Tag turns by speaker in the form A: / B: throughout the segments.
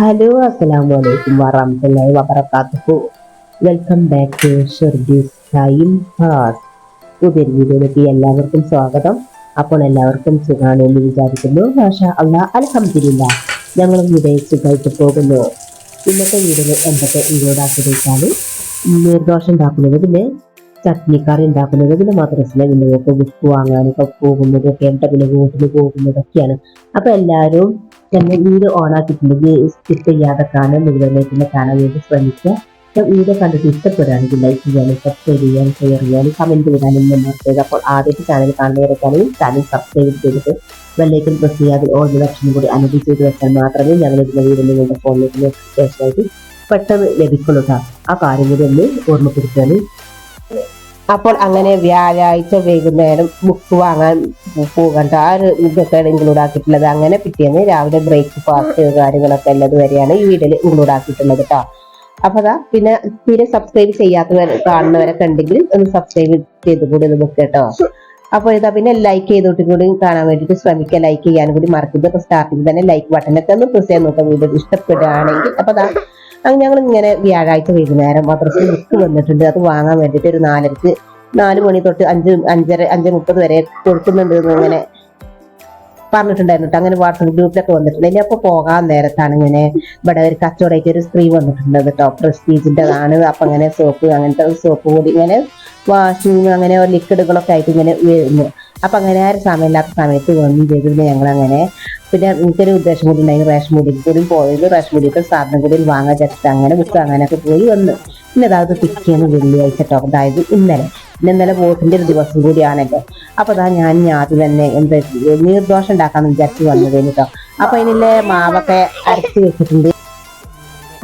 A: Hello അസ്സലാമു അലൈക്കും വറഹ്മത്തുള്ളാഹി വബറകാതുഹു welcome back to ഷെർബീസ് time pass പുതിയൊരു വീഡിയോയിലേക്ക് എല്ലാവർക്കും സ്വാഗതം. അപ്പോൾ എല്ലാവർക്കും സുഖമാണ് എന്ന് വിചാരിക്കുന്നു. മാഷാ അള്ളാ അലഹമില്ല ഞങ്ങളും ഇവിടെ സുഖമായിട്ട് പോകുന്നു. ഇന്നത്തെ വീഡിയോയിൽ എന്തൊക്കെ ഇൻക്ലൂഡാക്കി വെച്ചാൽ നീർദോഷം ഉണ്ടാക്കുന്നത് പിന്നെ ചട്നിക്കറി ഉണ്ടാക്കുന്നത് പിന്നെ മദ്രസിലെ കുഞ്ഞുങ്ങൾക്ക് ബുക്ക് വാങ്ങാനൊക്കെ പോകുന്നതൊക്കെ എന്റെ പിന്നെ വീട്ടിൽ പോകുന്നതൊക്കെയാണ്. അപ്പോൾ എല്ലാവരും തന്നെ വീഡിയോ ഓൺ ആക്കിയിട്ടുണ്ടെങ്കിൽ സ്കിപ്പ് ചെയ്യാതെ കാണാൻ മുഴുവനായിട്ട് കാണാൻ വേണ്ടി ശ്രമിക്കുക അപ്പം വീഡിയോ കണ്ടിട്ട് ഇഷ്ടപ്പെടുകയാണെങ്കിൽ ലൈക്ക് ചെയ്യാനും സബ്സ്ക്രൈബ് ചെയ്യാനും ഷെയർ ചെയ്യാനും കമന്റ് ചെയ്യാനും മുന്നോട്ട് അപ്പോൾ ആദ്യത്തെ ചാനൽ കാണുന്നവരെക്കാളും ചാനൽ സബ്സ്ക്രൈബ് ചെയ്തിട്ട് ബെല്ലൈക്കൻ പ്രസ് ചെയ്യാതെ ഓൾ ഓപ്ഷനും കൂടി അനുഭവിച്ച് ചെയ്ത് വെച്ചാൽ മാത്രമേ ഞങ്ങൾ ഇതിന്റെ വീഡിയോ നിങ്ങളുടെ ഫോണിലേക്ക് നോട്ടിഫിക്കേഷനായിട്ട് പെട്ടെന്ന് ലഭിക്കുള്ളൂ ആ കാര്യം കൂടി ഒന്ന് ഓർമ്മപ്പെടുത്തുകയാണ്. അപ്പോൾ അങ്ങനെ വ്യാഴാഴ്ച വൈകുന്നേരം ബുക്ക് വാങ്ങാൻ പോകണ്ട ആ ഒരു ഇതൊക്കെ ഇൻക്ലൂഡ് ആക്കിയിട്ടുള്ളത് അങ്ങനെ പിറ്റേന്ന് രാവിലെ ബ്രേക്ക്ഫാസ്റ്റ് കാര്യങ്ങളൊക്കെ ഉള്ളത് വരെയാണ് ഈ വീഡിയോയിൽ ഇൻക്ലൂഡ് ആക്കിയിട്ടുള്ളത് കേട്ടോ അപ്പൊ അതാ പിന്നെ തീരെ സബ്സ്ക്രൈബ് ചെയ്യാത്തവർ കാണുന്നവരൊക്കെ ഉണ്ടെങ്കിൽ ഒന്ന് സബ്സ്ക്രൈബ് ചെയ്ത് കൂടി ഒന്ന് ബുക്ക് കേട്ടോ അപ്പോൾ ഇതാ പിന്നെ ലൈക്ക് ചെയ്തോട്ടും കൂടി കാണാൻ വേണ്ടിയിട്ട് ശ്രമിക്കുക ലൈക്ക് ചെയ്യാനും കൂടി മറക്കരുത്. സ്റ്റാർട്ടിങ് തന്നെ ലൈക്ക് ബട്ടനൊക്കെ ഒന്ന് പ്രസ് ചെയ്യാൻ നോക്കാം. വീഡിയോ ഇഷ്ടപ്പെടുകയാണെങ്കിൽ അപ്പൊ അതാ അങ്ങനെ ഞങ്ങൾ ഇങ്ങനെ വ്യാഴാഴ്ച വൈകുന്നേരം മദ്രസിൽ ബുക്ക് വന്നിട്ടുണ്ട്. അത് വാങ്ങാൻ വേണ്ടിയിട്ട് ഒരു നാലരക്ക് നാല് മണി തൊട്ട് അഞ്ച് അഞ്ചര അഞ്ച് മുപ്പത് വരെ കൊടുക്കുന്നുണ്ട് എന്ന് ഇങ്ങനെ പറഞ്ഞിട്ടുണ്ടായിരുന്നു. അങ്ങനെ വാട്സപ്പ് ഗ്രൂപ്പിലൊക്കെ വന്നിട്ടുണ്ട്. ഇനി അപ്പോൾ പോകാൻ നേരത്താണ് ഇങ്ങനെ ഇവിടെ ഒരു കച്ചവടമായിട്ട് ഒരു സ്ത്രീ വന്നിട്ടുണ്ട് കേട്ടോ. പ്രസ്റ്റീജിന്റെതാണ്. അപ്പൊ അങ്ങനെ സോപ്പ് അങ്ങനത്തെ സോപ്പ് കൂടി ഇങ്ങനെ വാഷിംഗ് അങ്ങനെ ലിക്വിഡുകളൊക്കെ ആയിട്ട് ഇങ്ങനെ വരുന്നു. അപ്പൊ അങ്ങനെ ആ ഒരു സമയമില്ലാത്ത സമയത്ത് വന്നു ചെയ്തു പിന്നെ ഞങ്ങൾ അങ്ങനെ പിന്നെ എനിക്കൊരു ഉദ്ദേശം കൂടി ഉണ്ടായി റേഷൻ മുടി കൂടി പോയത് റേഷൻ മുടിക്ക് സാധനം കൂടി വാങ്ങാൻ ചേർത്തിട്ട് അങ്ങനെ ബുക്ക് അങ്ങനെയൊക്കെ പോയി വന്നു. പിന്നെ അതായത് പിറ്റേന്ന് വെള്ളിയാഴ്ച കേട്ടോ. അതായത് ഇന്നലെ. പിന്നെ ഇന്നലെ വോട്ടിന്റെ ഒരു ദിവസം കൂടിയാണല്ലോ. അപ്പോൾ അതാ ഞാൻ ഞാത്തി തന്നെ എന്താ നീർദോഷം ഉണ്ടാക്കാന്ന് വിചാരിച്ച് വന്നത് കേട്ടോ. അപ്പൊ അതിനുള്ള മാവൊക്കെ അരച്ച് വെച്ചിട്ടുണ്ട്.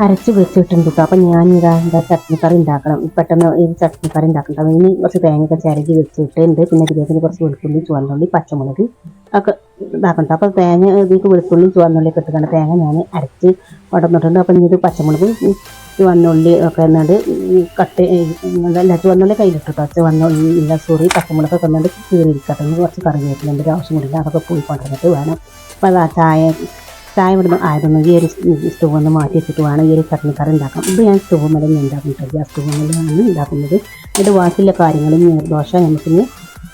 A: അരച്ച് വെച്ചിട്ടുണ്ട് കേട്ടോ അപ്പൊ ഞാൻ ഇതാ എന്താ ചട്നിക്കറി ഉണ്ടാക്കണം. പെട്ടെന്ന് ഈ ചട്നിക്കറി ഉണ്ടാക്കണം ഇനി കുറച്ച് തേങ്ങയൊക്കെ ചിരകി വെച്ചിട്ടുണ്ട്. പിന്നെ ഇതിലേക്ക് കുറച്ച് വെളുത്തുള്ളി ചുവന്നുള്ളി പച്ചമുളക് ഒക്കെ ഇതാക്കണ്ട അപ്പൊ തേങ്ങ ഇതിലേക്ക് വെളുത്തുള്ളി ചുവന്നുള്ളി ഒക്കെ ഇട്ടിട്ടുണ്ട് തേങ്ങ ഞാൻ അരച്ച് ഉടന്നിട്ടുണ്ട് അപ്പൊ ഇത് പച്ചമുളക് ചുവന്നുള്ളി ഒക്കെ എന്നാണ്ട് കട്ട് അല്ല ചുവന്നുള്ളി കയ്യിലിട്ടിട്ടോ ചുവന്നുള്ളി ഇല്ല സോറി പച്ചമുളകൊക്കെ എന്നാണ്ട് കീറിയിരിക്കട്ടെ. കുറച്ച് കുറച്ച് കറിവേപ്പിലുണ്ട് ഒരു അതൊക്കെ പോയി കൊണ്ടുവന്നിട്ട് വേണം. അപ്പോൾ ആ ചായ ചായ ഇവിടുന്ന് ആയിരുന്നു. ഈ ഒരു സ്റ്റവ് ഒന്ന് മാറ്റി വെച്ചിട്ട് വേണം ഈ ഒരു ചട്നിക്കറി ഉണ്ടാക്കാം ഇത് ഞാൻ സ്റ്റവ് മേലെ ഉണ്ടാക്കുന്നുണ്ട് ഗ്യാസ് സ്റ്റവ് മേലാണ് ഉണ്ടാക്കുന്നത്. ഇത് ബാക്കിയുള്ള കാര്യങ്ങളും ദോശ നമുക്കിനി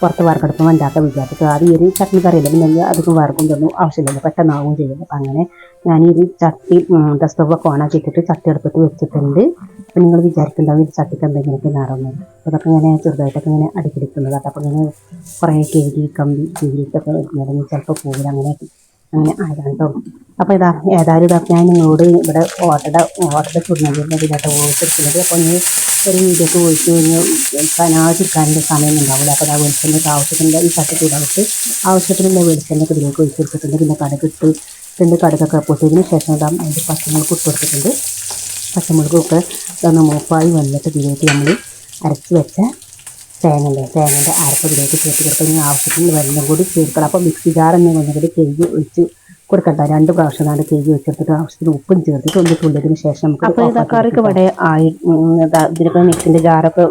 A: പുറത്ത് വറുക്കെടുക്കുമ്പോൾ ഉണ്ടാക്കാൻ വിചാരിച്ചു. ആദ്യം ഈ ഒരു ചട്നിക്കറി ഇല്ല. പിന്നെ അധികം വറുക്കും ആവശ്യമില്ല. ആവശ്യമില്ലല്ലോ പെട്ടെന്നാവും ചെയ്യുന്നത് അപ്പം അങ്ങനെ ഞാൻ ഈ ഒരു ചട്ടി സ്റ്റവ് ഒക്കെ ഓണാക്കി ഇട്ടിട്ട് ചട്ടി എടുത്തിട്ട് വെച്ചിട്ടുണ്ട്. അപ്പം നിങ്ങൾ വിചാരിക്കുന്നുണ്ടാവും ഈ ചട്ടിക്ക് എന്തെങ്കിലുമൊക്കെ അപ്പോൾ അതൊക്കെ ഇങ്ങനെ ചെറുതായിട്ടൊക്കെ ഇങ്ങനെ അടിപിടിക്കുന്നത് അപ്പം ഇങ്ങനെ കുറേ കേരി കമ്പി കീരിട്ടൊക്കെ ഇറങ്ങി ചിലപ്പോൾ പോകില്ല അങ്ങനെ അങ്ങനെ ആയതാണ്ടോ അപ്പോൾ ഇതാ ഏതായാലും ഇതാ ഞാൻ നിങ്ങളോട് ഇവിടെ ഓട്ടയുടെ ഓട്ടയുടെ ചുടുന്നതിന്റെ ഇതിലായിട്ട് വോയിസ് എടുക്കുന്നത്. അപ്പോൾ ഇനി ഒരു വീഡിയോക്ക് വോയിസ് കഴിഞ്ഞ് കനാചിരിക്കാനുള്ള സമയം ഉണ്ടാവില്ല. അപ്പോൾ ആ വെളിച്ചെണ്ണ ആവശ്യത്തിന്റെ ഈ ചട്ടി ചൂടായിട്ട് ആവശ്യത്തിനുള്ള വെളിച്ചെണ്ണ ഇതിലേക്ക് ഒഴിച്ച് കൊടുത്തിട്ടുണ്ട്. പിന്നെ കടുക് ഇട്ട് രണ്ട് കടുകൊക്കെ പൊട്ടിയതിന് ശേഷം ഇതാ അതിന്റെ പച്ചമുളക് ഇട്ട് കൊടുത്തിട്ടുണ്ട്. പച്ചമുളകൊക്കെ മൂപ്പായി വന്നിട്ട് ഇതിലേക്ക് നമ്മൾ അരച്ച് വെച്ച തേങ്ങന്റെ തേങ്ങന്റെ അരപ്പതിലേക്ക് ചേർത്ത് കൊടുക്കുക ഇനി ആവശ്യത്തിന് വെള്ളം കൂടി ചേർക്കണം അപ്പോൾ മിക്സി ജാർ എന്ന് ഒന്നും കൂടി കഴുകി ഒഴിച്ച് കൊടുക്കണ്ട. രണ്ട് പ്രാവശ്യം നാട് കഴുകി വെച്ചെടുത്തിട്ട് ആവശ്യത്തിന് ഉപ്പും ചേർത്തിട്ട് ഒന്ന് തുള്ളിയതിന് ശേഷം നമുക്ക് അപ്പോൾ ഇതാ കറിക്ക് ഇവിടെ ആയി ഇതിലിപ്പോൾ മിക്സിന്റെ ജാറൊക്കെ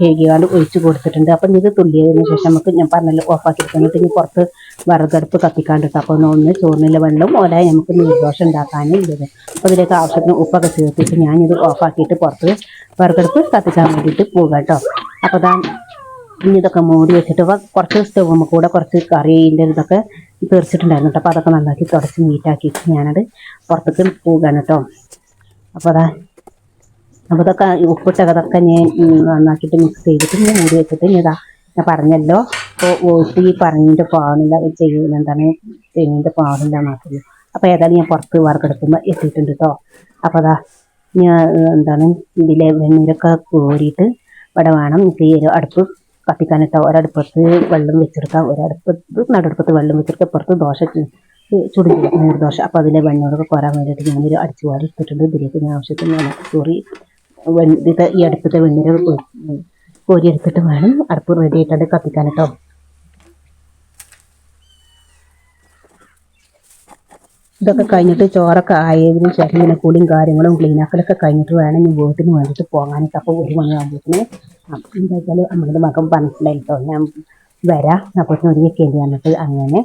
A: കഴുകിയാണ്ട് ഒഴിച്ച് കൊടുത്തിട്ടുണ്ട്. അപ്പം ഇത് തുള്ളിയതിന് ശേഷം നമുക്ക് ഞാൻ പറഞ്ഞല്ലോ ഓഫാക്കി എടുക്കുന്നത് ഇനി പുറത്ത് വിറകടുപ്പ് കത്തിക്കാണ്ടിട്ട്. അപ്പോൾ ഒന്ന് ഒന്ന് ചോറിനുള്ള വെള്ളം ഓലായി നമുക്ക് നീർദോഷം ഉണ്ടാക്കാനും ഉള്ളത്. അപ്പോൾ ഇതിലേക്ക് ആവശ്യത്തിന് ഉപ്പൊക്കെ ചേർത്തിട്ട് ഞാനിത് ഓഫാക്കിയിട്ട് പുറത്ത് വിറകടുപ്പ് കത്തിക്കാൻ വേണ്ടിയിട്ട് പോകുക കേട്ടോ അപ്പോൾ താൻ ഇതൊക്കെ മൂടി വെച്ചിട്ട് കുറച്ച് സ്റ്റവ് കൂടെ കുറച്ച് കറീന്റെ ഇതൊക്കെ തീർച്ചിട്ടുണ്ടായിരുന്നു കേട്ടോ അപ്പോൾ അതൊക്കെ നന്നാക്കി തുടച്ച് നീറ്റാക്കിയിട്ട് ഞാനത് പുറത്തേക്ക് പോകാൻ കേട്ടോ അപ്പോൾ അതാ അപ്പോൾ ഇതൊക്കെ ഉപ്പിട്ടതൊക്കെ ഞാൻ നന്നാക്കിയിട്ട് മിക്സ് ചെയ്തിട്ട് ഞാൻ മൂടി വെച്ചിട്ട് ഇതാ ഞാൻ പറഞ്ഞല്ലോ. ഇപ്പോൾ വോട്ട് ഈ പറഞ്ഞിട്ട് പാടില്ല ചെയ്യുന്ന എന്താണ് ചെയ്യുന്നതിന്റെ പാടില്ല മാത്രം അപ്പോൾ ഏതായാലും ഞാൻ പുറത്ത് വറുക്കെടുക്കുമ്പോൾ എത്തിയിട്ടുണ്ട് കേട്ടോ അപ്പോൾ അതാ ഞാൻ എന്താണ് ഇതിലെ വെണ്ണീരൊക്കെ കോരിയിട്ട് ഇവിടെ വേണം എനിക്ക് ഈ ഒരു അടുപ്പ് കത്തിക്കാൻ കത്തിക്കാനിട്ടോ. ഒരടുപ്പത്ത് വെള്ളം വെച്ചെടുക്കാം ഒരടുപ്പത്ത് നടുപ്പത്ത് വെള്ളം വെച്ചെടുക്കാം പുറത്ത് ദോശ ചു- നൂറ് നീർദോശ അപ്പോൾ അതിലെ വെണ്ണയോടൊക്കെ കോരാൻ വേണ്ടിയിട്ട് ഞാനൊരു അടിച്ചു വാരി ഇട്ടിട്ടുണ്ട്. ഇതിലേക്ക് ഞാൻ ആവശ്യത്തിന് സോറി ഈ അടുപ്പത്തെ വെണ്ണീര് കോരി എടുത്തിട്ട് വേണം അടുപ്പ് റെഡി ആയിട്ടുണ്ട് കത്തിക്കാൻ കേട്ടോ. ഇതൊക്കെ കഴിഞ്ഞിട്ട് ചോറൊക്കെ ആയതിനു ശേഷം ഇങ്ങനെ കുളിയും കാര്യങ്ങളും ക്ലീനാക്കലൊക്കെ കഴിഞ്ഞിട്ട് വേണം ഞാൻ വീട്ടിന് വേണ്ടിയിട്ട് പോകാനായിട്ട്. അപ്പോൾ ഒരു മണിയാകുമ്പോഴത്തേന് എന്താ വെച്ചാൽ അമ്മയുടെ മകൻ പറഞ്ഞിട്ടുണ്ടായിട്ടോ ഞാൻ വരാം. അപ്പോൾ ഒരുങ്ങിക്കേണ്ടി വന്നിട്ട് അങ്ങനെ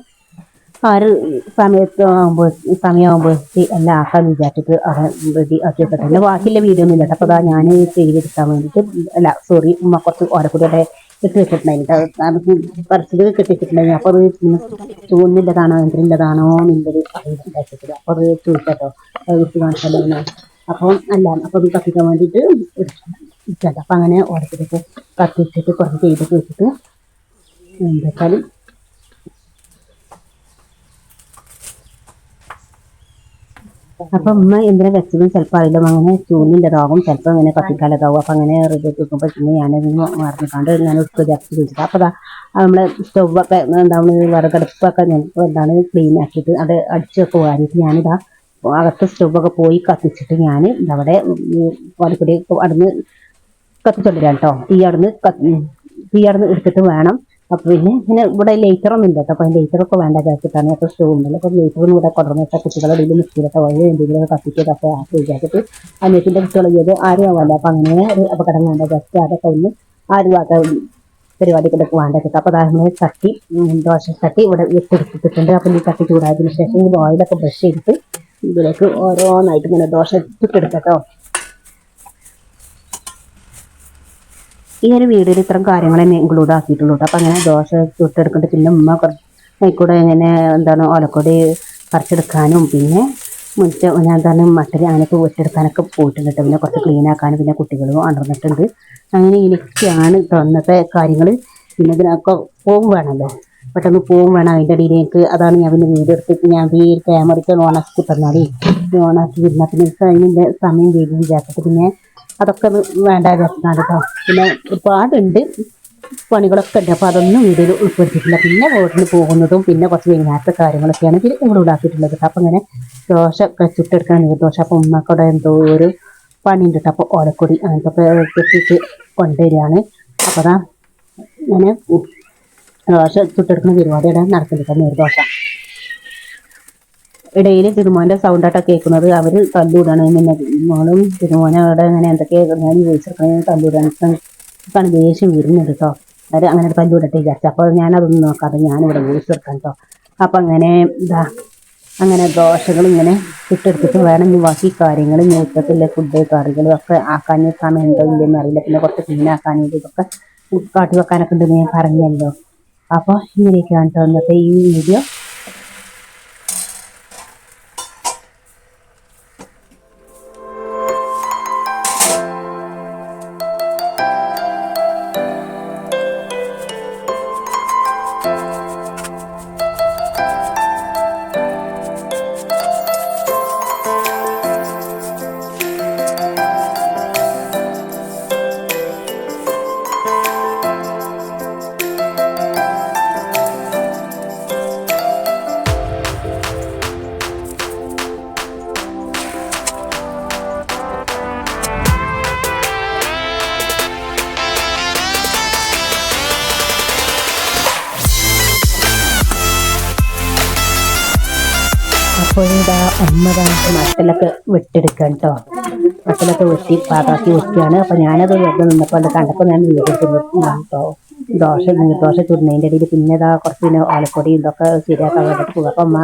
A: ആ ഒരു സമയത്ത് ആകുമ്പോൾ സമയമാകുമ്പോൾ എല്ലാം ആക്കാൻ വിചാരിച്ചിട്ട് അവിടെ റെഡി ആക്കി വെക്കട്ടെ പിന്നെ ബാക്കിയുള്ള വീഡിയോ ഒന്നും ഇല്ല അപ്പോൾ അതാ ഞാൻ ചെയ്തെടുക്കാൻ വേണ്ടിയിട്ട് അല്ല സോറി ഉമ്മ കുറച്ച് ഓരക്കൂടി ഇട്ട് വെച്ചിട്ടുണ്ടായിരുന്നു പറിച്ചത് കിട്ടിയിട്ടുണ്ടായിരുന്നു അപ്പോൾ അത് ചൂന്നില്ലതാണോ എന്തിന്റെതാണോ എന്നുള്ളത് അറിയിച്ചിട്ടില്ല അപ്പോൾ അത് ചോദിച്ചോ വിട്ട് കാണിച്ചല്ലോ അപ്പം അല്ല അപ്പോൾ അത് കത്തിക്കാൻ വേണ്ടിയിട്ട് ഇട്ടത് അപ്പം അങ്ങനെ ഓരത്തിലേക്ക് കത്തിച്ചിട്ട് കുറച്ച് ചെയ്തിട്ട് വെച്ചിട്ട് എന്താ വെച്ചാൽ അപ്പൊ ഉമ്മ എന്തിനാ വെച്ചതും ചിലപ്പോൾ അറിയില്ല അങ്ങനെ ചൂന്നിന്റെതാകും ചിലപ്പോൾ അങ്ങനെ കത്തിക്കാലതാവും അപ്പൊ അങ്ങനെ റെഡി വെക്കുമ്പോൾ പിന്നെ ഞാനത് മറന്നിക്കാണ്ട് ഞാൻ ഉപ്പ് വിചാരിച്ച് ചോദിച്ചത് അപ്പൊ നമ്മളെ സ്റ്റൗവൊക്കെ എന്താണ് വിറകടുപ്പൊക്കെ ഞാൻ എന്താണ് ക്ലീൻ ആക്കിയിട്ട് അത് അടിച്ചു വെക്കുക വാരിയിട്ട് ഞാനിതാ അകത്ത് സ്റ്റൗവൊക്കെ പോയി കത്തിച്ചിട്ട് ഞാൻ അവിടെ പാലക്കുടി അവിടുന്ന് കത്തിച്ചോണ്ടിരാം കേട്ടോ തീ അവിടുന്ന് തീ അവിടുന്ന് എടുത്തിട്ട് വേണം അപ്പൊ പിന്നെ ഇങ്ങനെ ഇവിടെ ലേറ്ററൊന്നും ഇല്ല കേട്ടോ. അപ്പൊ ലേറ്ററൊക്കെ വേണ്ട വിചാരിച്ചിട്ടാണ്. അപ്പൊ സ്റ്റോ ഉണ്ടല്ലോ. അപ്പൊ ലേറ്ററും ഇവിടെ കൊണ്ടുവന്നിട്ട് കുട്ടികളുടെ ഇടയിൽ വഴി എന്തെങ്കിലും അപ്പൊ ആക്കി വിചാരിച്ചിട്ട് അനിയത്തിന്റെ കുട്ടികൾ ചെയ്ത് ആരും ആവാല്ല അപ്പൊ അങ്ങനെ അപകടം വേണ്ട. ജസ്റ്റ് അതൊക്കെ ഒന്ന് ആരും ആക്കാൻ പരിപാടികളൊക്കെ വേണ്ട കേട്ടോ. അപ്പൊ അതായത് ചട്ടി ദോശ ചട്ടി ഇവിടെ വെച്ചെടുത്തിട്ടുണ്ട് അപ്പൊ ഈ ചട്ടി ചൂടായതിനു ശേഷം ഈ ഓയിലൊക്കെ ബ്രഷ് ചെയ്തിട്ട് ഇതിലേക്ക് ഓരോന്നായിട്ട് ഇങ്ങനെ ദോശ ചുട്ടെടുക്കട്ടോ ഈ ഒരു വീഡിയോയിൽ ഇത്രയും കാര്യങ്ങൾ തന്നെ ഇൻക്ലൂഡ് ആക്കിയിട്ടുള്ളൂ. കേട്ടോ. അപ്പൊ അങ്ങനെ ദോശ ചുട്ടെടുക്കേണ്ട. പിന്നെ ഉമ്മ കുറച്ച് ഇങ്ങനെ എന്താണ് ഓലക്കൊടി പറിച്ചെടുക്കാനും പിന്നെ മുറ്റ ഞാൻ തന്നെ മട്ടരി അങ്ങനെയൊക്കെ വെച്ചെടുക്കാനൊക്കെ പോയിട്ടുണ്ട്. പിന്നെ കുറച്ച് ക്ലീൻ ആക്കാനും പിന്നെ കുട്ടികളും അണർന്നിട്ടുണ്ട് അങ്ങനെ എനിക്കാണ് തന്നത്തെ കാര്യങ്ങൾ പിന്നെ ഇതിനൊക്കെ പോവും വേണമല്ലോ. പെട്ടെന്ന് പോവും വേണം. അതിന്റെ ഇടയിൽ എനിക്ക് അതാണ് ഞാൻ പിന്നെ വീഡിയോ എടുത്തിട്ട് ഞാൻ ഈ ക്യാമറയ്ക്ക് ഓണാക്കി തന്നാലേ. ഓണാക്കി ഇരുന്നാൽ പിന്നെ അതിന്റെ സമയം വേഗം വിചാരിച്ചിട്ട് പിന്നെ അതൊക്കെ ഒന്ന് വേണ്ട വിചാരിച്ചതാണ് കേട്ടോ. പിന്നെ ഒരുപാടുണ്ട് പണികളൊക്കെ ഉണ്ട്. അപ്പോൾ അതൊന്നും വീഡിയോയിൽ ഉൾപ്പെടുത്തിയിട്ടില്ല. പിന്നെ വീട്ടിൽ പോകുന്നതും പിന്നെ കുറച്ച് വൈകുന്നേരത്തെ കാര്യങ്ങളൊക്കെയാണ് ഇതിൽ ഇവിടെ ഉണ്ടാക്കിയിട്ടുള്ളത് കേട്ടോ. അപ്പം അങ്ങനെ ദോശ ഒക്കെ ചുട്ടെടുക്കാൻ നീർദോശ അപ്പം ഉമ്മക്കവിടെ എന്തോ ഒരു പണിയുണ്ട് കേട്ടോ. അപ്പോൾ ഓലക്കൊടി അങ്ങനത്തെ കെട്ടിച്ച് കൊണ്ടുവരികയാണ്. അപ്പോൾ അതാ അങ്ങനെ ദോശ ചുട്ടെടുക്കുന്ന പരിപാടിയാണ് നടക്കുന്നത് നീർദോശ ഇടയിൽ തിരുമോന്റെ സൗണ്ടായിട്ടാ കേൾക്കുന്നത് അവർ തല്ലൂടാണ് പിന്നെ മോളും തിരുമോനെ അവിടെ അങ്ങനെ എന്തൊക്കെയാണ് ഞാൻ തല്ലൂടാണ് ഇപ്പം ദേഷ്യം വരുന്നത് കേട്ടോ അവർ അങ്ങനെ ഒരു തല്ലൂടട്ടെ വിചാരിച്ചു. അപ്പോൾ ഞാനതൊന്നും നോക്കാതെ ഞാനിവിടെ എടുക്കാം കേട്ടോ അപ്പം അങ്ങനെ ഇതാ അങ്ങനെ ദോശകൾ ഇങ്ങനെ ചുട്ടെടുത്തിട്ട് വേണം ഇനി ബാക്കി കാര്യങ്ങൾ ഇനി ഫുഡ് കറികളും ഒക്കെ ആക്കാൻ സമയം ഉണ്ടോ ഇല്ലെന്ന് അറിയില്ല. പിന്നെ കുറച്ച് ക്ലീനാക്കാൻ ആക്കാനും ഇതൊക്കെ കാട്ടി വെക്കാനൊക്കെ ഉണ്ടെന്ന് ഞാൻ പറഞ്ഞല്ലോ. അപ്പോൾ ഇങ്ങനെയൊക്കെയാണ് കേട്ടോ ഇന്നത്തെ ഈ വീഡിയോ അപ്പോഴിതാ ഉമ്മതാ മട്ടലൊക്കെ വെട്ടെടുക്കാൻ കേട്ടോ മട്ടലൊക്കെ വെട്ടി പാകാക്കി വെക്കുകയാണ്. അപ്പൊ ഞാനത് വെറുതെ നിന്നപ്പോൾ അത് കണ്ടപ്പോൾ ഞാൻ കേട്ടോ ദോശ ദോശ ചുടുന്നതിന്റെ ഇടയിൽ പിന്നെ ഇതാ കുറച്ച് പിന്നെ ഓലക്കൊടി ഇതൊക്കെ ശരിയാക്കാൻ വേണ്ടിയിട്ട് പോകും അപ്പം അമ്മ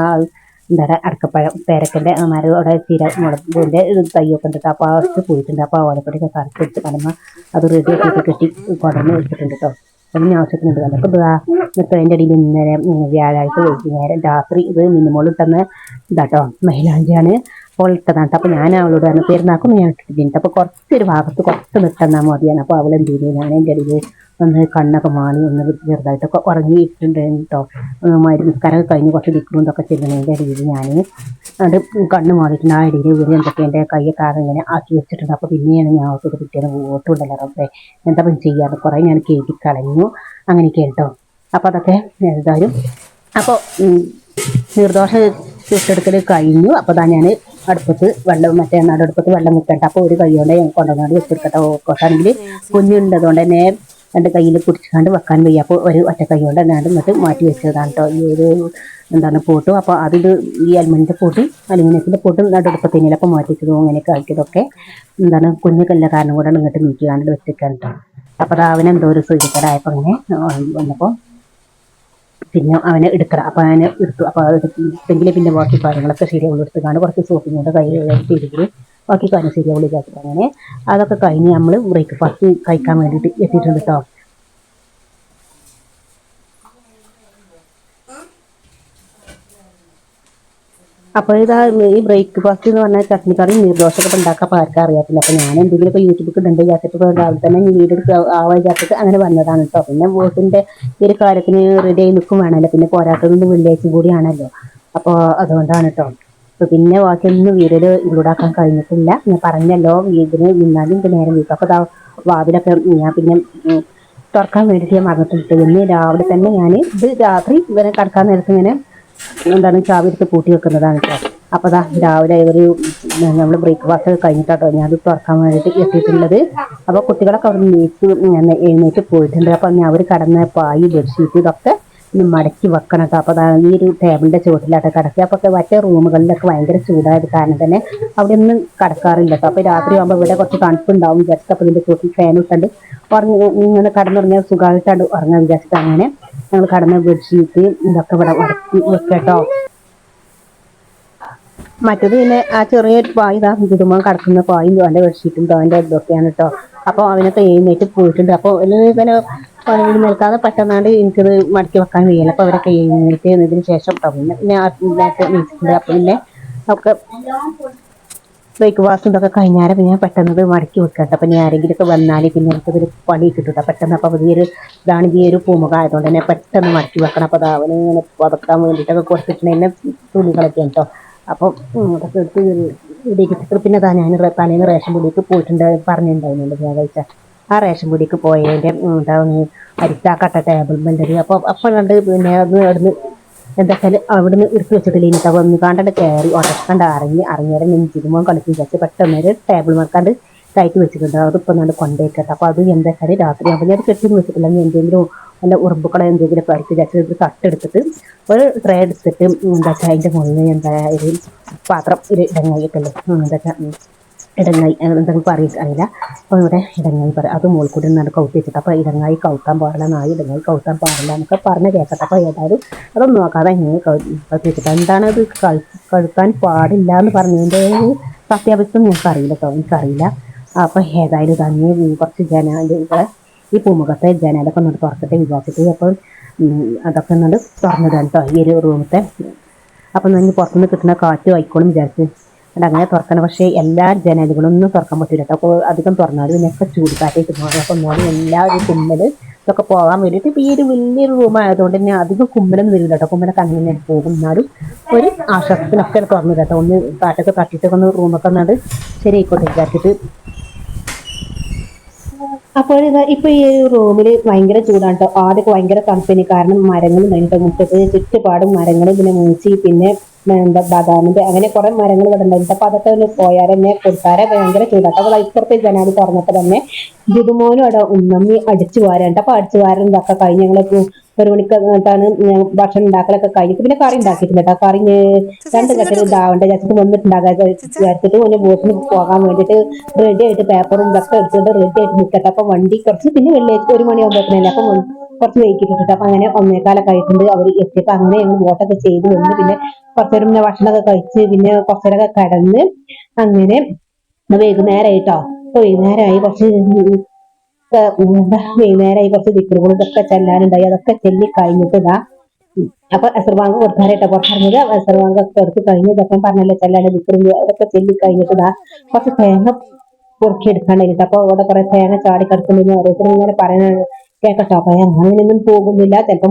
A: എന്താ പറയുക അടക്കപ്പഴം പേരക്കന്റെ മരം അവിടെ ചീര മുളകിന്റെ തയ്യൊക്കെ ഉണ്ട് അപ്പോൾ അപ്പോൾ വസ്തു പോയിട്ടുണ്ട്. അപ്പോൾ ആ ഓലക്കൊടിയൊക്കെ കറക്റ്റ് കടമ അത് റെഡി ആക്കിയിട്ട് കെട്ടി കൊടന്ന് വെച്ചിട്ടുണ്ട് കേട്ടോ അതിന് ആവശ്യത്തിനുണ്ട്. ഇതാ എന്നിട്ട് അതിന്റെ ഇടയിൽ ഇന്നലെ വ്യാഴാഴ്ച വൈകുന്നേരം രാത്രി ഇത് മിനിമോൾ ഇട്ടെന്ന് ഇതാട്ടോ മൈലാഞ്ചിയാണ് അപ്പോൾ ഇട്ടതാണ് അപ്പോൾ ഞാൻ അവളോട് പറഞ്ഞു പെരുന്നാക്കൊന്നും ഞാൻ ഇട്ടിട്ടില്ല. അപ്പോൾ കുറച്ചൊരു ഭാഗത്ത് കുറച്ച് നിട്ടെന്നാൽ മതിയാണ് അപ്പോൾ അവൾ ചെയ്തു? ഞാൻ ഇടയിൽ ഒന്ന് കണ്ണൊക്കെ മാറി ഒന്ന് ചെറുതായിട്ടൊക്കെ ഉറങ്ങിയിട്ടുണ്ട് കേട്ടോ. മരുന്ന് കര കഴിഞ്ഞ് കുറച്ച് ദിക്കറും എന്നൊക്കെ ചെല്ലുന്നതിന്റെ ഇടയിൽ ഞാൻ അത് കണ്ണ് മാറിയിട്ടുണ്ട്. ആ ഇടയിൽ വീട് എന്തൊക്കെ എന്റെ കൈയൊക്കെ ആകെ ഇങ്ങനെ ആക്കി വെച്ചിട്ടുണ്ട്. അപ്പോൾ പിന്നെയാണ് ഞാൻ അവർക്ക് കിട്ടിയത് വോട്ടുണ്ടല്ലോ റബ്ബേ. എന്താ പറയുക ചെയ്യാറ് കുറേ ഞാൻ കേട്ടി കളഞ്ഞു. അങ്ങനെയൊക്കെ കേട്ടോ അപ്പോൾ അതൊക്കെ എന്തായാലും അപ്പോൾ നിർദോഷ ചുട്ടെടുക്കൽ കഴിഞ്ഞു. അപ്പോൾ ഞാൻ അടുപ്പത്ത് വെള്ളം മറ്റേ അടുപ്പത്ത് വെള്ളം നിൽക്കട്ടെ അപ്പോൾ ഒരു കൈ കൊണ്ട് ഞാൻ കൊണ്ടുവന്നാണ്ട് വെച്ചെടുക്കട്ടെ. ഓക്കോട്ടാണെങ്കിൽ കുഞ്ഞുണ്ടതുകൊണ്ട് തന്നെ രണ്ട് കയ്യിൽ പിടിച്ചാണ്ട് വെക്കാൻ വയ്യ. അപ്പോൾ ഒരു ഒറ്റ കൈ കൊണ്ട് എന്നാണ്ട് ഇങ്ങോട്ട് മാറ്റി വെച്ചതാണ് കേട്ടോ ഈ ഒരു എന്താണ് പോട്ടും. അപ്പോൾ അതിൽ ഈ അലുമിനിയത്തിന്റെ പൊട്ടി അലുമിനിയത്തിന്റെ പൂട്ടും നടുപ്പത്തിനില്ല അപ്പോൾ മാറ്റിച്ചതും അങ്ങനെയൊക്കെ ആക്കിയതൊക്കെ എന്താണ് കുഞ്ഞു കല്ല കാരണം കൂടെ ഇങ്ങോട്ട് നീക്കിയാണ്ട് വെച്ചിരിക്കാൻ കേട്ടോ അപ്പോൾ രാവിലെ എന്തോ ഒരു സൂചിക്കടായപ്പോൾ അങ്ങനെ വന്നപ്പോൾ പിന്നെ അവനെ എടുക്കണം. അപ്പോൾ അവനെ എടുത്തു. അപ്പോൾ എടുത്തെങ്കിൽ പിന്നെ ബാക്കി കാര്യങ്ങളൊക്കെ ശരിയാവുള്ളൂ. എടുത്ത് കാണും. കുറച്ച് സോപ്പും കൊണ്ട് കൈ ചെയ്തിട്ട് ബാക്കി കാര്യം ശരിയാവുള്ളൂ ഇതാക്കി അങ്ങനെ അതൊക്കെ കഴിഞ്ഞ് നമ്മൾ ബ്രേക്ക്ഫാസ്റ്റ് കഴിക്കാൻ വേണ്ടിയിട്ട് എത്തിയിട്ടുണ്ട് കേട്ടോ അപ്പോൾ ഇതാ ഈ ബ്രേക്ക്ഫാസ്റ്റ് എന്ന് പറഞ്ഞാൽ ചട്നിക്കറി നീർദോശയൊക്കെ ഉണ്ടാക്കാൻ അപ്പോൾ ആർക്കും അറിയാത്തില്ല. അപ്പോൾ ഞാൻ എന്തെങ്കിലും എന്തെങ്കിലുമൊക്കെ യൂട്യൂബിൽ ഇടുന്നുണ്ട് വിചാരിച്ചിട്ട് ഇപ്പോൾ രാവിലെ തന്നെ എടുക്കുക ആവാൻ വിചാരിച്ചിട്ട് അങ്ങനെ വന്നതാണ് കേട്ടോ പിന്നെ വീട്ടിന്റെ ഈ ഒരു കാര്യത്തിന് റെഡി ആയി നിൽക്കും വേണമല്ലോ പിന്നെ പോരാത്തതുകൊണ്ട് വെള്ളിയാഴ്ച കൂടിയാണല്ലോ അപ്പോൾ അതുകൊണ്ടാണ് കേട്ടോ അപ്പോൾ പിന്നെ ബാക്കിയൊന്നും വീഡിയോയിൽ ഇൻക്ലൂഡ് ആക്കാൻ കഴിഞ്ഞിട്ടില്ല. ഞാൻ പറഞ്ഞല്ലോ വീടിന് നിന്നാലും എനിക്ക് നേരം വീക്കും അപ്പോൾ വാതിലൊക്കെ ഞാൻ പിന്നെ തുറക്കാൻ വേണ്ടിയിട്ട് ഞാൻ മറന്നിട്ടുണ്ട്. ഇന്ന് രാവിലെ തന്നെ ഞാൻ ഇത് രാത്രി ഇവരെ കിടക്കാൻ നേരത്ത് ഇങ്ങനെ എന്താണ് ചാവി എടുത്ത് കൂട്ടി വെക്കുന്നതാണ് കേട്ടോ അപ്പോൾ ദാ രാവിലെ ഒരു നമ്മൾ ബ്രേക്ക്ഫാസ്റ്റ് കഴിഞ്ഞിട്ടാട്ടോ ഞാൻ തുറക്കാൻ വേണ്ടിയിട്ട് എത്തിയിട്ടുള്ളത്. അപ്പോൾ കുട്ടികളൊക്കെ അവിടെ ഞാൻ എഴുന്നേറ്റ് പോയിട്ടുണ്ട്. അപ്പോൾ ഞാൻ അവർ കടന്ന പായി ബെഡ്ഷീറ്റ് ഇതൊക്കെ മടക്കി വെക്കണം കേട്ടോ അപ്പോൾ അതാ ഈ ഒരു ടേബിളിന്റെ ചുവട്ടിലാട്ടോ കിടക്കുക. അപ്പോൾ മറ്റേ റൂമുകളിലൊക്കെ ഭയങ്കര ചൂടായത് കാരണം തന്നെ അവിടെ ഒന്നും കിടക്കാറില്ല കേട്ടോ അപ്പോൾ രാത്രി ആകുമ്പോൾ ഇവിടെ കുറച്ച് തണുപ്പുണ്ടാവും വിചാരിച്ചിട്ട് അപ്പോൾ ഇതിന്റെ ചുവട്ടിൽ ഫാൻ ഇട്ടുണ്ട് ഉറങ്ങി ഇങ്ങനെ കടന്നുറങ്ങിയാൽ സുഖമായിട്ടാണ് ഉറങ്ങാൻ വിചാരിച്ചിട്ട് അങ്ങനെ ഞങ്ങൾ കടന്ന ബെഡ്ഷീറ്റ് ഇതൊക്കെ ഇവിടെ ഉറക്കി വെക്കട്ടോ. മറ്റത് പിന്നെ ആ ചെറിയ പായ് ഇതാ കടക്കുന്ന കിടക്കുന്ന പായും അവന്റെ ബെഡ്ഷീറ്റും അവന്റെ ഇതൊക്കെയാണ് കേട്ടോ അപ്പോൾ അവനൊക്കെ എഴുന്നേറ്റ് പോയിട്ടുണ്ട്. അപ്പോൾ ഇങ്ങനെ നിൽക്കാതെ പെട്ടെന്നാണ്ട് എനിക്കത് മടക്കി വെക്കാൻ കഴിയില്ല. അപ്പോൾ അവരൊക്കെ എഴുന്നേറ്റ് ഇതിന് ശേഷം ട്ടോ. പിന്നെ അപ്പം പിന്നെ ഒക്കെ ബ്രേക്ക്ഫാസ്റ്റ് ഇതൊക്കെ കഴിഞ്ഞാൽ പിന്നെ ഞാൻ പെട്ടെന്ന് മടക്കി വെക്കട്ടെ അപ്പം ഞാൻ ആരെങ്കിലുമൊക്കെ വന്നാൽ പിന്നെ എനിക്കതൊരു പണി കിട്ടും പെട്ടെന്ന് അപ്പോൾ പുതിയൊരു ഇതാണ് ഈ ഒരു പൂമുഖ ആയതുകൊണ്ട് തന്നെ പെട്ടെന്ന് മടക്കി വെക്കണം. അപ്പോൾ അത് അവന് ഇങ്ങനെ പുതക്കാൻ വേണ്ടിയിട്ടൊക്കെ കൊടുത്തിട്ടുണ്ടെങ്കിൽ തുണികളൊക്കെ കേട്ടോ അപ്പം അതൊക്കെ എടുത്ത് ഇട്ടിട്ട് പിന്നെ താ ഞാൻ തലേന്ന് റേഷൻ പൊടിക്ക് പോയിട്ടുണ്ട്. പറഞ്ഞിട്ടുണ്ടായിരുന്നു വ്യാഴാഴ്ച. ആ റേഷൻ പൊടിക്ക് പോയതിന്റെ എന്താണ് അരിത്താക്കട്ട ടേബിൾ മെന്ററി അപ്പോൾ അപ്പോൾ കണ്ട് പിന്നെ അത് അവിടുന്ന് വെച്ചാൽ അവിടുന്ന് എടുത്ത് വെച്ചിട്ടില്ല? എനിക്ക് വന്ന് കണ്ടിട്ട് കയറി ഉടക്കണ്ട് അറിഞ്ഞ് അറിഞ്ഞേരം നെഞ്ചിരുമ്പോൾ കളിക്കും വിചാരിച്ച് പെട്ടെന്ന് ഒരു ടേബിൾ മാർക്കാണ്ട് കയറ്റി വെച്ചിട്ടുണ്ട്. അതിപ്പോൾ നല്ല കൊണ്ടേക്കട്ടെ അപ്പോൾ അത് എന്താ വെച്ചാൽ രാത്രി അപ്പോൾ ഞാൻ കെട്ടി വെച്ചിട്ടില്ല. എന്തെങ്കിലും നല്ല ഉറുമ്പുകളെ എന്തെങ്കിലും പരിക്ക് ആയിരിക്കും വിചാരിച്ച് ഒരു തട്ടെടുത്തിട്ട് ഒരു ട്രേ എടുത്തിട്ട് എന്താ വെച്ചാൽ അതിന്റെ എന്താ ഒരു പാത്രം ഒരു ഇടങ്ങായിട്ടല്ലേ എന്താ ഇടങ്ങായി എന്തെങ്കിലും പറയും അറിയില്ല. അപ്പോൾ ഇവിടെ ഇടങ്ങായി പറയും അത് കൂടി നിന്നാണ് കൗത്തിച്ചിട്ട് അപ്പോൾ ഇടങ്ങായി കൗത്താൻ പാടില്ല നായി ഇടങ്ങായി കൗത്താൻ പാടില്ല എന്നൊക്കെ പറഞ്ഞ് കേൾക്കട്ടെ അപ്പോൾ ഏതായാലും അതൊന്നും നോക്കാതെ ഇങ്ങനെ കൗത്തി വെച്ചിട്ട് എന്താണ് അത് കഴുത്താൻ പാടില്ല എന്ന് പറഞ്ഞതിന്റെ സത്യാവസ്ഥ ഞങ്ങൾക്ക് അറിയില്ല കേട്ടോ. എനിക്കറിയില്ല. അപ്പോൾ ഏതായാലും തന്നെ കുറച്ച് ജനാല് ഇവിടെ ഈ പൂമുഖത്തെ ജനാലൊക്കെ ഒന്ന് തുറക്കട്ടെ അപ്പോൾ ഉം, അതൊക്കെ ഒന്നുകൊണ്ട് തുറന്നിടാൻ കേട്ടോ ഈ ഒരു റൂമത്തെ. അപ്പം ഞാൻ പുറത്തുനിന്ന് കിട്ടുന്ന കാറ്റ് ആയിക്കോളും വിചാരിച്ച്. അത് അങ്ങനെ തുറക്കണം. പക്ഷേ എല്ലാ ജനലുകളും ഒന്നും തുറക്കാൻ പറ്റില്ല കേട്ടോ. അധികം തുറന്നാലും ഇതിനൊക്കെ ചൂടുകാറ്റേക്ക് പോകും ഒന്നാലും എല്ലാ ഒരു കുമ്മൽ ഇതൊക്കെ പോകാൻ വേണ്ടിയിട്ട് ഇപ്പോൾ ഈ ഒരു വലിയൊരു റൂം ആയതുകൊണ്ട് തന്നെ അധികം കുമ്മലൊന്നും വരില്ല കേട്ടോ. കുമ്മലൊക്കെ അങ്ങനെ പോകും. എന്നാലും ഒരു ആശ്വാസത്തിനൊക്കെ തുറന്നു കേട്ടോ. ഒന്ന് കാറ്റൊക്കെ തട്ടിയിട്ടൊക്കെ ഒന്ന് റൂമൊക്കെ ഒന്നാണ്ട് ശരിയായിക്കോട്ടെ വിചാരിച്ചിട്ട്. അപ്പോൾ ഇതാ ഇപ്പൊ ഈ ഒരു റൂമിൽ ഭയങ്കര ചൂടാണ് കേട്ടോ. ആദ്യമൊക്കെ ഭയങ്കര തണുപ്പിന്. കാരണം മരങ്ങളും അതിന്റെ മുറ്റത്ത് ചുറ്റുപാടും മരങ്ങളും പിന്നെ മൂച്ചി പിന്നെ ബദാമിന്റെ അങ്ങനെ കുറെ മരങ്ങൾ ഇവിടെ ഉണ്ടായിരുന്നു അപ്പൊ അതൊക്കെ ഒന്ന് പോയാൽ തന്നെ കൊടുത്താരെ ഭയങ്കര ചൂടാട്ടം അപ്പോൾ ഇപ്പുറത്തെ ജനാതി തുറന്നപ്പോ തന്നെ ജിതുമോനും അവിടെ ഉമ്മമ്മി അടിച്ചു വാരണ്ട് അപ്പൊ അടിച്ചു വാരൻ ഇതൊക്കെ കഴിഞ്ഞ് ഞങ്ങൾ ഒരു മണിക്ക് ഞാൻ ഭക്ഷണം ഉണ്ടാക്കലൊക്കെ കഴിഞ്ഞിട്ട് പിന്നെ കറി ഉണ്ടാക്കിയിട്ടുണ്ട് കേട്ടോ. കറി രണ്ട് കട്ടിൽ ഇതാവണ്ട ജസ്റ്റ് വന്നിട്ടുണ്ടാകാൻ വിചാരിച്ചിട്ട് പിന്നെ ബോട്ടിന് പോകാൻ വേണ്ടിയിട്ട് റെഡി ആയിട്ട് പേപ്പറും ഇതൊക്കെ എടുത്തുകൊണ്ട് റെഡി ആയിട്ട് നിൽക്കട്ടെ അപ്പൊ വണ്ടി കുറച്ച് പിന്നെ വെള്ളിയാഴ്ച ഒരു മണിയാകുമ്പോഴത്തേനല്ലേ അപ്പൊ കുറച്ച് വൈകിട്ടിട്ട് അപ്പൊ അങ്ങനെ ഒന്നേക്കാലൊക്കെ ആയിട്ടുണ്ട്. അവർ എത്തിയപ്പോ അങ്ങനെ ഞങ്ങൾ ബോട്ടൊക്കെ ചെയ്ത് വന്ന് പിന്നെ കുറച്ചേരം പിന്നെ ഭക്ഷണമൊക്കെ കഴിച്ച് പിന്നെ കുറച്ചേരൊക്കെ കടന്ന് അങ്ങനെ വൈകുന്നേരമായിട്ടോ ഇപ്പൊ വൈകുന്നേരമായി കുറച്ച് വൈകുന്നേരമായി കുറച്ച് ദിക്കറുകളും ഇതൊക്കെ ചെല്ലാനുണ്ടായി. അതൊക്കെ ചെല്ലി കഴിഞ്ഞിട്ട് ഇതാ അപ്പൊ അസർവാങ്ക് കൊടുക്കാനായിട്ടോ. പുറത്തിറങ്ങിയത് അസർവാങ്കൊക്കെ എടുത്ത് കഴിഞ്ഞ് ഇതൊക്കെ പറഞ്ഞല്ലോ ചെല്ലാനും ദിക്കറും അതൊക്കെ ചെല്ലി കഴിഞ്ഞിട്ട് ഇതാ കുറച്ച് തേങ്ങ പൊറുക്കി എടുക്കാണ്ടായിട്ട് അപ്പൊ അവിടെ കുറെ തേങ്ങ ചാടി കിടക്കുന്നു ഓരോരുത്തരും ഇങ്ങനെ പറയുന്നത് കേക്കട്ടോ അപ്പൊ ഞാൻ അങ്ങനെയൊന്നും പോകുന്നില്ല. ചിലപ്പോ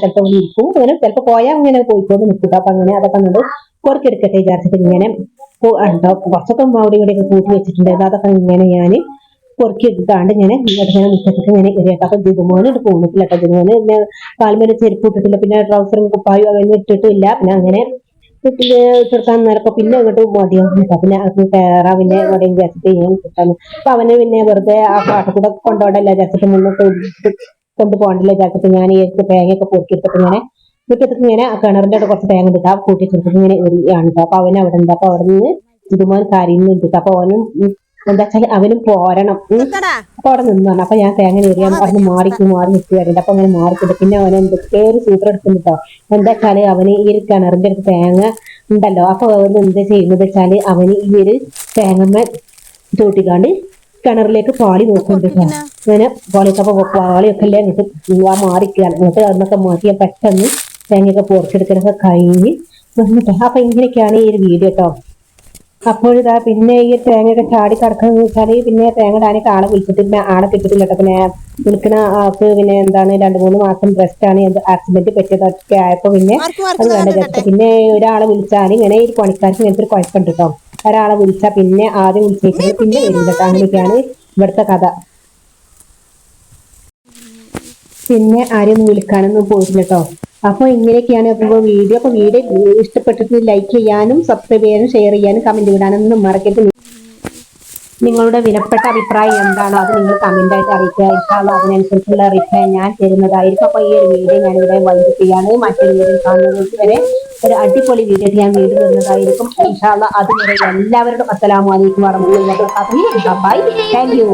A: ചിലപ്പോ ഇവിടെ ഇരിക്കും. അങ്ങനെ ചിലപ്പോ പോയാൽ അങ്ങനെ പോയിക്കോന്ന് നിൽക്കുക അപ്പൊ അങ്ങനെ അതൊക്കെ കണ്ടു കുറച്ചെടുക്കട്ടെ വിചാരിച്ചിട്ട് ഇങ്ങനെ ഉണ്ടോ കുറച്ചൊക്കെ അവിടെ ഇവിടെയൊക്കെ കൂട്ടി വെച്ചിട്ടുണ്ടായിരുന്നു അതൊക്കെ ഇങ്ങനെ ഞാൻ പൊറുക്കി എടുത്താണ്ട് ഇങ്ങനെ ഇങ്ങനെ മുറ്റത്തേക്ക് ഇങ്ങനെ എറിയട്ടെ അപ്പൊ ജിതുമോന് ഇട്ട് പോന്നിട്ടില്ല. കേട്ടോ പിന്നെ കാൽമേലെ ചെരുപ്പ് ഇട്ടിട്ടില്ല. പിന്നെ ട്രൗസറും കുപ്പായും അങ്ങനെ ഇട്ടിട്ടില്ല. പിന്നെ അങ്ങനെ ചെറുക്കാൻ നേരപ്പോ പിന്നെ അങ്ങോട്ട് കേട്ടോ. പിന്നെ അത് കയറാൻ പിന്നെ മടിയും ജസ്റ്റ് ഞാൻ കിട്ടാന്ന് അപ്പൊ അവന് പിന്നെ വെറുതെ ആ പാട്ട് കൂടെ കൊണ്ടുപോകണ്ടല്ലോ വിചാരിച്ചിട്ട് മുന്നോട്ട് കൊണ്ടുപോകണ്ടല്ലോ വിചാരിച്ചിട്ട് ഞാൻ ഈ തേങ്ങയൊക്കെ പൊറുക്കിയെടുത്തിട്ട് ഇങ്ങനെ മുറ്റത്തേക്ക് ഇങ്ങനെ ആ കിണറിന്റെ അവിടെ കുറച്ച് തേങ്ങ ഇട്ടിട്ട് ആ കൂട്ടി ചെറുപ്പം ഇങ്ങനെ എറിയാണ്. കേട്ടോ അപ്പൊ അവൻ അവിടെ ഉണ്ട്. അപ്പൊ അവിടെ നിന്ന് ഇതുമാൻ കരയുന്നുണ്ട് അപ്പൊ അവനും എന്താ വെച്ചാൽ അവനും പോരണം. അപ്പൊ അവിടെ നിന്നാണ് അപ്പൊ ഞാൻ തേങ്ങ എറിയാൻ അവിടെ മാറി മാറി നിൽക്കുകയായിരുന്നു അപ്പൊ അങ്ങനെ മാറിക്കിട്ട് പിന്നെ അവൻ എന്തൊക്കെ ഒരു സൂപ്പർ എടുക്കുന്നു കേട്ടോ എന്താ വെച്ചാൽ അവന് ഈ ഒരു കിണറിന്റെ അടുത്ത് തേങ്ങ ഉണ്ടല്ലോ. അപ്പൊ അവൻ എന്താ ചെയ്യുന്നത് വെച്ചാൽ അവന് ഈ ഒരു തേങ്ങമ്മ ചൂട്ടിക്കാണ്ട് കിണറിലേക്ക് പാളി കേട്ടോ അങ്ങനെ പാളിയൊക്കെ അപ്പൊ പാളിയൊക്കെ അല്ലേ എന്നിട്ട് ആ മാറിക്കുകയാണ് എന്നിട്ട് അന്നൊക്കെ മാറ്റിയാൽ പെട്ടെന്ന് തേങ്ങയൊക്കെ പൊറിച്ചെടുക്കലൊക്കെ കഴിഞ്ഞ് അപ്പൊ ഇങ്ങനെയൊക്കെയാണ് ഈ ഒരു വീഡിയോ കേട്ടോ അപ്പോഴിതാ പിന്നെ ഈ തേങ്ങയൊക്കെ ചാടി കിടക്കുന്നത് വെച്ചാൽ പിന്നെ തേങ്ങ ഇടാനൊക്കെ ആളെ വിളിച്ചിട്ടില്ല പിന്നെ ആളെ കിട്ടിയിട്ടില്ല. കേട്ടോ പിന്നെ വിളിക്കുന്ന ആൾക്ക് പിന്നെ എന്താണ് രണ്ട് മൂന്ന് മാസം ബ്രസ്റ്റ് ആണ്. എന്ത് ആക്സിഡന്റ് പറ്റിയതൊക്കെ ആയപ്പോ പിന്നെ അത് വേണ്ട ജസ്റ്റ് പിന്നെ ഒരാളെ വിളിച്ചാൽ ഇങ്ങനെ ഈ പണിക്കാർക്ക് ഇങ്ങനത്തെ ഒരു കുഴപ്പമുണ്ട് കേട്ടോ ഒരാളെ വിളിച്ചാൽ പിന്നെ ആദ്യം വിളിച്ചേക്കുന്നത് പിന്നെ വരുന്നത് അങ്ങനെയൊക്കെയാണ് ഇവിടുത്തെ കഥ. പിന്നെ ആരെയൊന്നും വിളിക്കാനൊന്നും പോയിട്ടില്ല കേട്ടോ അപ്പൊ ഇങ്ങനെയൊക്കെയാണ് അപ്പൊ വീഡിയോ. അപ്പൊ വീഡിയോ ഇഷ്ടപ്പെട്ടിട്ട് ലൈക്ക് ചെയ്യാനും സബ്സ്ക്രൈബ് ചെയ്യാനും ഷെയർ ചെയ്യാനും കമന്റ് ഇടാനൊന്നും മറക്കരുത്. നിങ്ങളുടെ വിലപ്പെട്ട അഭിപ്രായം എന്താണോ അത് നിങ്ങൾ കമന്റ് ആയിട്ട് അറിയിക്കുക. ഇൻഷാല്ലാ അതിനനുസരിച്ചുള്ള റിപ്ലൈ ഞാൻ തരുന്നതായിരിക്കും. അപ്പോൾ ഈ ഒരു വീഡിയോ ഞാൻ ഇവിടെ വൈകിട്ട് ചെയ്യാണ്. മറ്റൊരു വീഡിയോ കാണുന്നത് വരെ ഒരു അടിപൊളി വീഡിയോ ഞാൻ വീണ്ടും വരുന്നതായിരിക്കും ഇൻഷാല്ല അതുവരെ എല്ലാവരോടും അസ്സലാമു അലൈക്കും വറഹ്മത്തുള്ളാഹി വബറകാതുഹു. Bye thank you